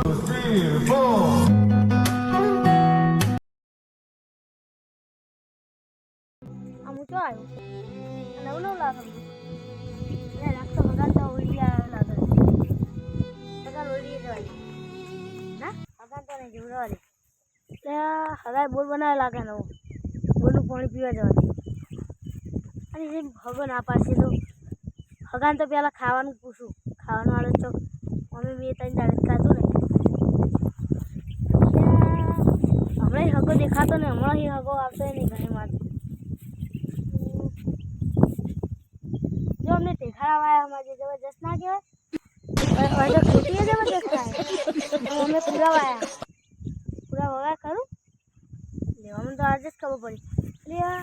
આમ ઊંચો આવ્યો નવું નવું લાગે એટલે તો ઓળી આવ્યો લાગે મગાન ઓળી ના મગાન તો નહીં હવે બોલ બનાવે લાગે નવો બોરનું પાણી પીવા જવા અને જેમ હગો ના પાડશે તો હગાન તો પહેલાં ખાવાનું પૂછું ખાવાનું વાળો ચોક અમે બે ત્રણ દાડે ખાતું નહીં હમણાં હગો દેખાતો ને હમણાં હગો આવતો નહીં ઘણી વાર જો અમને દેખાડા વાયા અમારે જબરજસ્ત ના કહેવાય હવે તો ખોટી જબરજસ્ત થાય અમે પૂરા વાયા પૂરા વગા કરું લેવામાં તો આજે જ ખબર પડી એટલે આ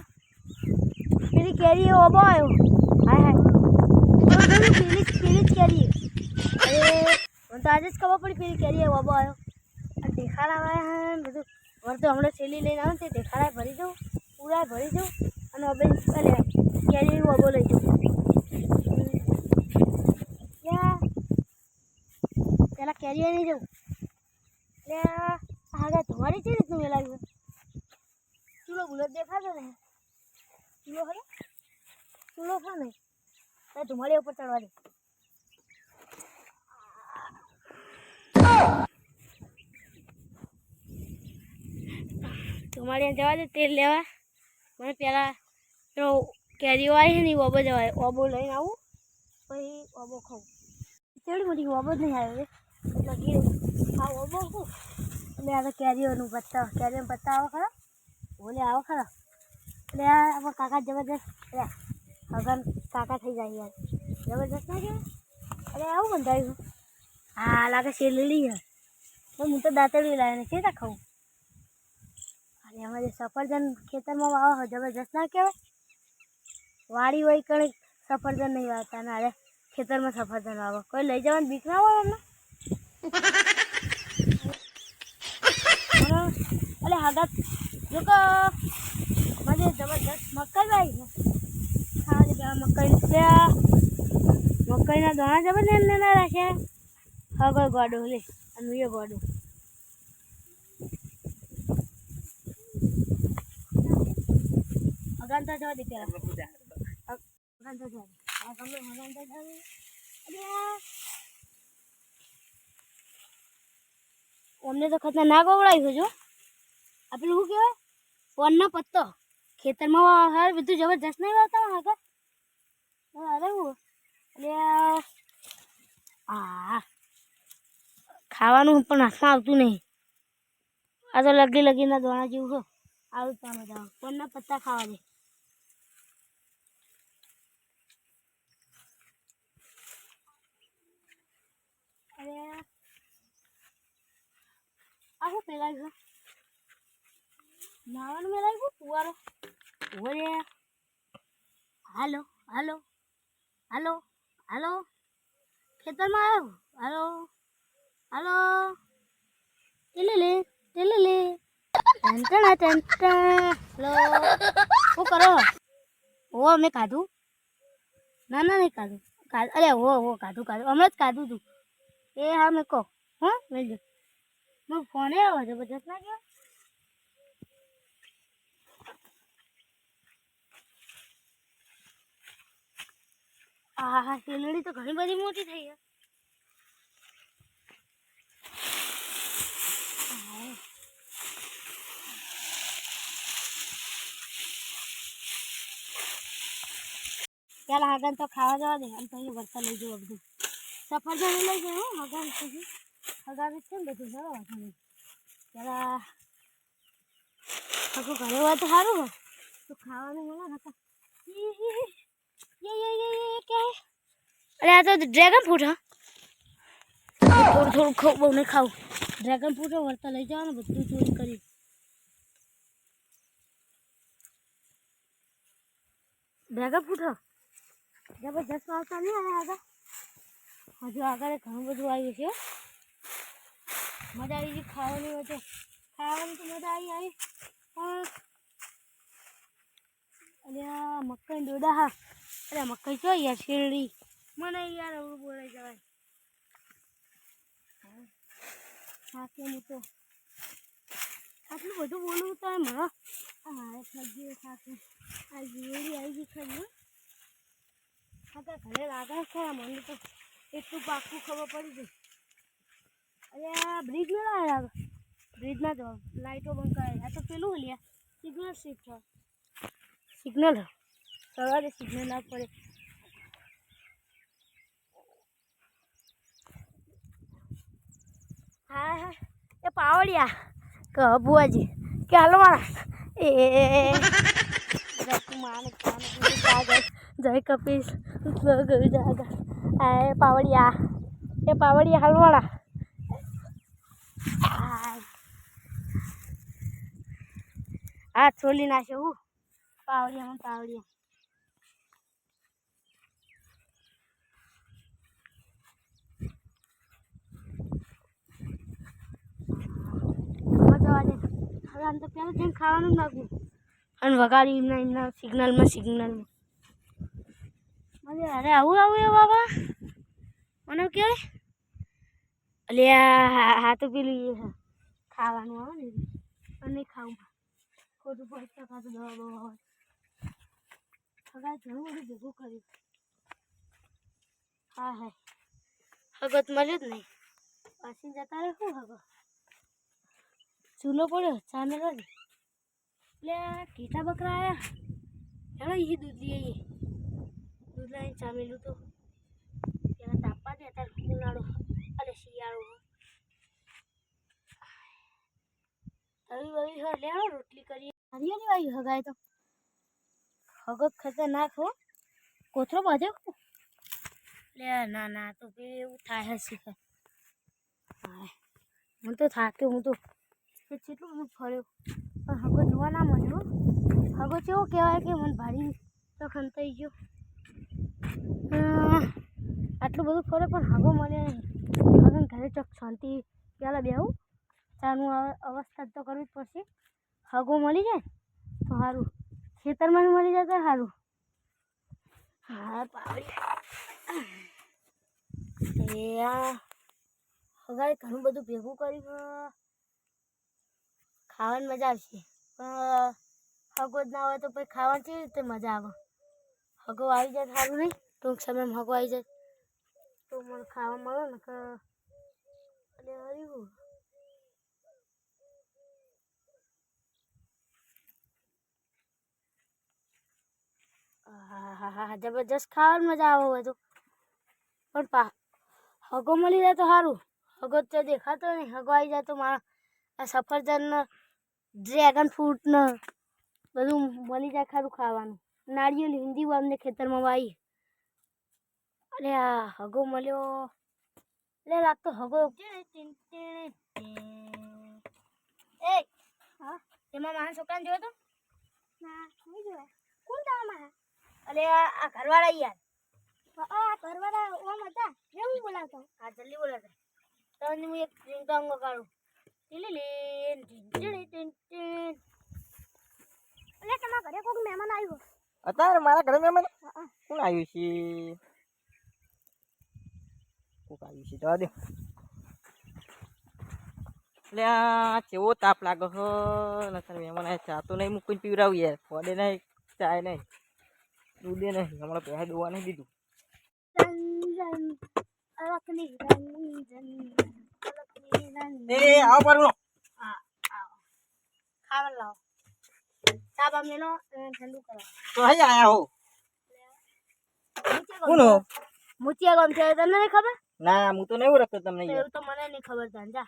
પેલી કેરી ઓબો આવ્યો હાય હાય પેલી પેલી જ કેરી અરે મને તો આજે જ ખબર પડી પેલી કેરી ઓબો આવ્યો આ દેખાડા વાયા હે ને બધું વર તો હમણાં છેલ્લી લઈને આવું તે દેખાડા ભરી દઉં પૂરા ભરી દઉં અને હવે અલે કેરી? ઓબો લઈ જાઉં. પેલા કેરીએ નહીં જવું એટલે આગળ ધોવાડી છે રીતનું મેલાવ્યું ચૂલો બુલેટ દેખાતો ને ચૂલો ખરો? ચૂલો ખરો ને તો ધુમાડી ઉપર ચડવા દે. ધુમાડી જવા દે, તેલ લેવા. મને પહેલાં પેલો કેરીઓ આવી છે ને ઓબો જવાય ઓબો લઈને આવું. પછી ઓબો ખાઉં. કેવડી મોટી ઓબો જ નહીં આવે કીધું આ ઓબો એટલે આ તો કેરીઓનું પત્તા કેરીઓનું પત્તા આવો ખરા? ઓલે આવો ખરા? એટલે આ કાકા જબરજસ્ત એટલે હગન કાકા થઈ જાય યાર. જબરજસ્ત ના કહેવાય? અરે આવું બંધાયું. હા, લાગે છે લીલી હું તો દાંતરડી લાવીને છે તા ખાઉં. એમાં જે સફરજન ખેતરમાં વાવો હોય, જબરજસ્ત ના કહેવાય. વાડી હોય કણે સફરજન નહીં વાવતા ના અરે ખેતરમાં સફરજન વાવો. કોઈ લઈ જવાની બીક ના હોય એમને? અલે હાગત. જો કે મને જબરજસ્ત મકાઈ ભાઈ છે. ખાવા દે મકાઈ ત્યાં મકાઈના દાણા એમને ના રાખે હગો ગોડું લે. અને ગોડો. અગાન તો જવા દે પેલા અગાન તો જવા દે આ ગમે અગાન જવા દે અમને તો ખતરનાક ઓવડાવ્યું જો. આ પેલું શું કહેવાય? વનનો પત્તો. ખેતરમાં હાર બધું જબરજસ્ત નહીં વાવતા આગળ. અરે હું? આ, ખાવાનું પણ હાથમાં આવતું નહીં. આ તો લગી લગીના દોણા જેવું છે. આવું તમે જાઓ વનના પત્તા ખાવા દે અરે આ શું પેલાવ્યું મેળાવ્યું ફુવારો ઓરે હાલો હાલો હાલો હાલો. ખેતરમાં આવ્યો? હાલો હાલો. ટેલે ટેલે લે. ટંટણા ટંટા લો. શું કરો? હો મેં કાઢું ના ના, નહીં કાઢું કાઢ અરે હો હો કાઢું કાઢું હમણાં જ કાઢું તું. એ હા, મેં કહો. હા, મેં ફોને આવ્યો જબરજસ્ત ના ગયો આ હા શેલડી તો ઘણી બધી મોટી થઈ છે ચાલ આગળ તો ખાવા જવા દે અને પછી વરસાદ લઈ જવું બધું સફરજન લઈ જાય હું હગાન પછી હગાન છે ને બધું બરાબર છે પેલા આખું ઘરે હોય તો સારું હોય તો ખાવાનું મળે હતા યે યે યે યે કે અરે, આ તો ડ્રેગન ફ્રૂટ હા. થોડું થોડું ખાવું, બહુ નહીં ખાવું. ડ્રેગન ફ્રૂટ વળતા લઈ જવાનું, બધું ચોરી કરી. ડ્રેગન ફ્રૂટ જબરજસ્ત આવતા નહીં અને આગળ. હજુ આગળ ઘણું બધું આવ્યું છે મજા આવી ગઈ ખાવાની વચ્ચે. ખાવાની તો મજા આવી આવી. અને મકાઈ ડોડા, હા. અરે મકાઈ જો યાર શેરડી. મને યાર હવે બોલાઈ જવાય. હા. હું તો આટલું બધું બોલવું તો એમ, હા? હા સબ્જી સાથે આ જીવડી આવી ગઈ ખરી હા, તો ઘરે લાગે છે મને તો એટલું પાકું ખબર પડી ગઈ. અરે, આ બ્રિજ ન આવ્યા બ્રિજ ના જવા લાઈટો બંધ કરાય. આ તો પેલું લ્યા સિગ્નલ શિફ્ટ સિગ્નલ? સવારે સિગ્નલ ના પડે. હા હા. એ પાવડિયા કે અબુઆજી કે હલવાણા એ જય કપીશ એ પાવડિયા એ પાવડિયા હલવાણા આય. હા છોલી નાખે, હું. પાવડિયામાં પાવડિયા મજા આવે હવે આમ તો પહેલાં જઈને ખાવાનું નાખ્યું અને વગાડી એમના એમના સિગ્નલમાં સિગ્નલમાં. અરે આવું આવું, એ બાબા. મને કહેવાય. અલે હા તો પેલું ખાવાનું આવે ને અને ખાવું. ખોટું પડશે ખાતું દવા બવા હોય. હવે ઘણું બધું ભેગું કર્યું. હા હા. હગત મળ્યો જ નહીં. પાછી જતા રહે શું હગત? ચૂલો પડ્યો સામે નથી એટલે આ કીટા બકરા આવ્યા હેડો એ દૂધ લઈ આવીએ દૂધ લઈને ચામેલું તો. પેલા તાપવા દે અત્યારે ઉનાળો અને શિયાળો તવી વવી હોય લેવો રોટલી કરીએ. હરિયાળી વાવી હગાય તો. હગત ખતરનાક હો. કોથરો બાંધ્યો લે, ના ના, તો બે એવું થાય હશે. હું તો થાક્યો, હું તો કે જેટલું હું ફર્યો. પણ હગો જોવા ના મળ્યો. હગો કેવો કહેવાય કે મને ભારી તો ખંતાઈ ગયો. આટલું બધું ફર્યો પણ હગો મળ્યો નહીં. હવે ઘરે ચોક શાંતિ પહેલાં બેહું. ચાનું અવસ્થા તો કરવી જ પડશે. હગો મળી જાય તો સારું ખેતરમાં મળી જાય તો સારું હા પાવી હગાએ ઘણું બધું ભેગું કર્યું. ખાવાની મજા આવશે. પણ હગો જ ના હોય તો પછી ખાવાની કેવી રીતે મજા આવે? હગો આવી જાય સારું નહીં? ટૂંક સમયમાં હગો આવી જાય. તો મને ખાવા મળે ને કે અને હર્યું હા જબરજસ્ત ખાવાની મજા આવે બધું પણ પા હગો મળી જાય તો સારું. હગો તો દેખાતો નહીં. હગો આવી જાય તો મારા આ સફરજન ને ડ્રેગન ફ્રૂટ ને બધું મળી જાય ખરું ખાવાનું. નાળિયેર હિન્દી અમને ખેતરમાં વાવી અરે આ હગો મળ્યો. એટલે લાગતો હગો. એ હા તેમાં મારા છોકરાને જોયો તો? ના નહીં જોયા. કોણ તારા મારા અરે આ ઘરવાળા યાર. આ ઘરવાળા ઓમ હતા. કેવું બોલાવતા. હા જલ્દી બોલાવતા તમને હું એક ડ્રિંક અંગો ટીલીલીન, અત્યારે મારા ઘરે મહેમાન કોણ આવ્યું છે? કોક આવ્યું છે જવા દે. એટલે આ કેવો તાપ લાગે હો. નતર મહેમાન ચા તો નહીં મૂકીને પીવડાવું યાર. ફોડે નહીં ચાય નહીં દૂધે નહીં. હમણાં પૈસા દોવા નહીં દીધું. એ આવો પાડું ખાવા લાવો. ચા બા મેલો ઠંડુ કરો. તો હઈ આયા હો. કોણ હો મુચિયા ગામ છે તને નહીં ખબર? ના હું તો નહીં ઓળખતો તમને એવું તો મને નહીં ખબર જા.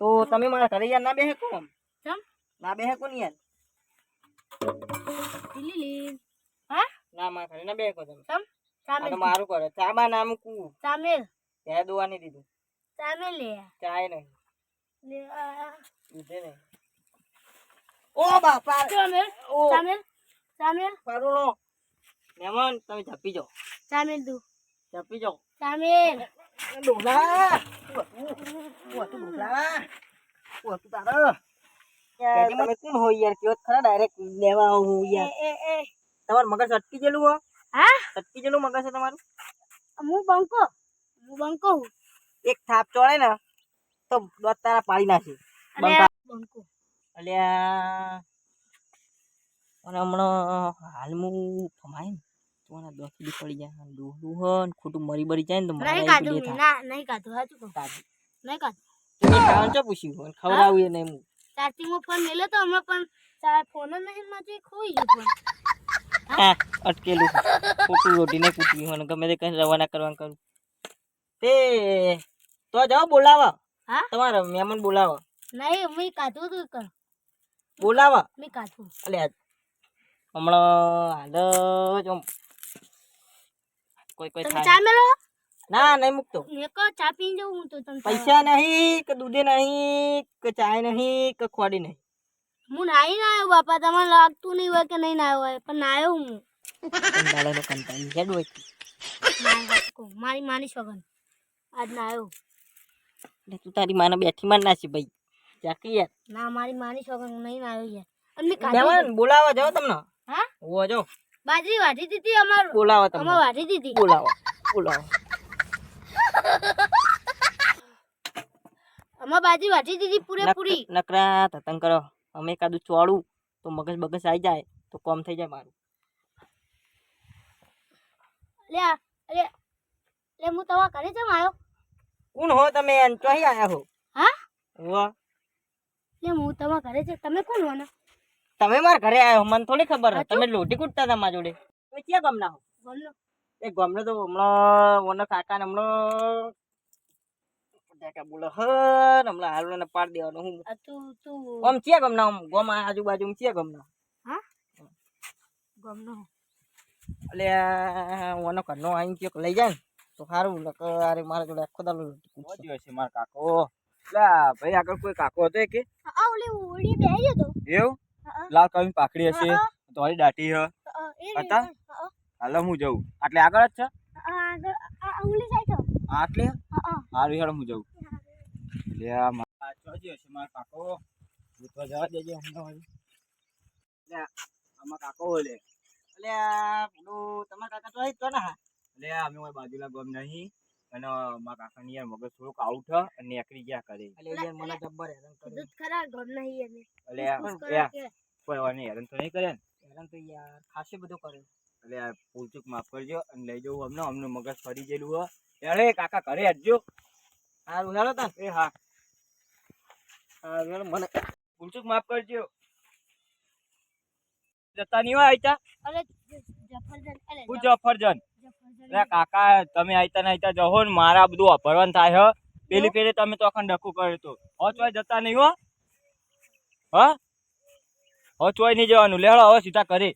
તો તમે મારા ઘરે યાર ના બેહે કોમ? ચમ? ના બેહે કોણ યાર? લીલી હા? ના મારા ઘરે ના બેહે કો તમે. તો મારું કરે ચાબા નામ કુ ચામેલ પૈસા દોવા નહીં દીધું. ચામેલ લે. ચાય નહીં. લે આ નહીં. ઓ બાપા. ચામેલ ઓ. ચામેલ ચામેલ મહેમાન તમે ઝપી જાઓ. ચામેલ તું ઝપી જાઓ. ચામેલ ડોલા. શું હતું? ડોલા? શું હતું તારે? તમે કોણ હોય યાર? કયો ખરા ડાયરેક્ટ લેવા આવું યાર. તમારું મગજ અટકી ગયેલું હા? અટકી ગયેલું મગજ છે તમારું? હું બંકો. હું બંકો હું. એક થાપ ચોળે ને તો તો પાડી નાખી. અલ્યા. અને હમણાં હાલ હું ફમાય ને તો મને દસ દી પડી જાય. દોહલું હો ને ખોટું મરી બરી જાય ને તો મારા કાઢું. ના નહીં કાઢું. સાચું કહું. તાજી. નહીં કાઢું. તો મેં ચો પૂછ્યું? અને ખવડાવ્યું એને એમ. ચાર્જિંગમાં ફોન મેલ્યો તો હમણાં પણ ચા- ફોન જ નહીં માંથી ખોઈ ગયો ફોન. હા? અટકેલું ખોટું રોટીને કૂટ્યું અને ગમે તે કઈ રવાના કરવાનું કરું. તે તો જાઓ બોલાવા. હા? તમારા મહેમાન બોલાવા. નહીં મેં કાધું તું કર બોલાવા. મેં કાધું અલે હમણાં હાલ જ કોઈ કોઈ થાય ચા મેલો ના નહીં મૂકતો. ચા પીને જવું હું તો તમને પૈસા નહીં કે દૂધે નહીં કે ચાય નહીં કે ખોડી નહીં. હું નાઈ ના આવ્યો બાપા તમને લાગતું નહીં હોય કે નહીં ના હોય પણ નાયો હું. કંટાળેલો કંટાળી. હેડ હોય નાયો હાચું કહું. મારી માની સગન આજ નાયો એટલે તું તારી માને બેઠી માર નાસી ભાઈ. જાકી યાર. ના મારી માની સગન નહીં નાયો યાર. અમને કાઢી બોલાવા જાવ તમને. હા? ઓ જો. બાજરી વાટી દીધી અમાર. બોલાવા તમને. અમાર વાટી દીધી. બોલાવો બોલાવો. અમાર બાજરી વાટી દીધી પૂરેપૂરી. નકરા તતંગ કરો. અમે કાદુ ચોળું તો મગજ બગસ આવી જાય તો કોમ થઈ જાય મારું. લે લે લે હું તમારા ઘરે જમ આવ્યો કોણ હો તમે એન ચોહી આયા હો? હા? હોવા લે હું તમારા ઘરે છે. તમે કોણ હો ને? તમે મારા ઘરે આયા હો મને થોડી ખબર તમે લોટી કૂટતા હતા મારા જોડે. તમે ક્યાં ગમના હો? ગમનો. એ ગમનો તો હમણાં ઓનો કાકા ને હમણાં કાકા બોલો હ હમણાં હાલ ને પાડ દેવાનો હું. તું તું ઓમ ક્યાં ગમના? આમ ગોમ આજુબાજુ ક્યાં ગમના? હા? ગમનો એટલે વનો ઘરનો આઈને ક્યાંક લઈ જાય ને? તો સારું અરે મારા જોડે આખો દાડો કૂટશે. મારા કાકો. લા ભાઈ આગળ કોઈ કાકો હતો કે આ ઓલી ઓળી બેહી ગયો એવું? લાલ કલરની પાકડી હશે. તમારી દાટી હ. હતા? હાલો હું જઉં. આટલે આગળ જ છે? આગળ ઓલી સાઈડ આટલે? હા હારું હેડ હું જઉં. લે આ મારા ચોજી હશે મારા કાકો. તો જવા દેજે હમણાં લે આમાં કાકો લે. એટલે આ પેલું તમારા કાકા તો આવી જ તો ને હા લે અમે ઓય બાજુલા ગમ નહીં. અને મારા કાકાની યાર મગજ થોડુંક આઉટ અને નીકળી ગયા કરે એટલે યાર મને જબ્બર હેરાન કરે. દૂધ ખરા ગમ નહીં એને. એટલે યા કોઈ નહીં હેરાન તો નહીં કરે ને? હેરાન તો યાર ખાસી બધું કરે. એટલે આ ભૂલચૂક માફ કરજો અને લઈ જવું અમને. અમને મગજ ફરી ગયેલું હો. ત્યારે કાકા ઘરે હટજો હા ઉનાળો તા? એ હા. સારું મને ભૂલચૂક માફ કરજો. જતા નહીં હોય આયતા? અરે જફરજન હું જફરજન? એટલે કાકા તમે આયતા ને આયતા જહો ને મારા બધું અભરવાન થાય હ. પેલી પેલી તમે તો અખંડ ડખું કર્યું હતું. હો ચોય જતા નહીં હો. હા? હો ચોય નહીં જવાનું. લેડો હવે સીધા કરે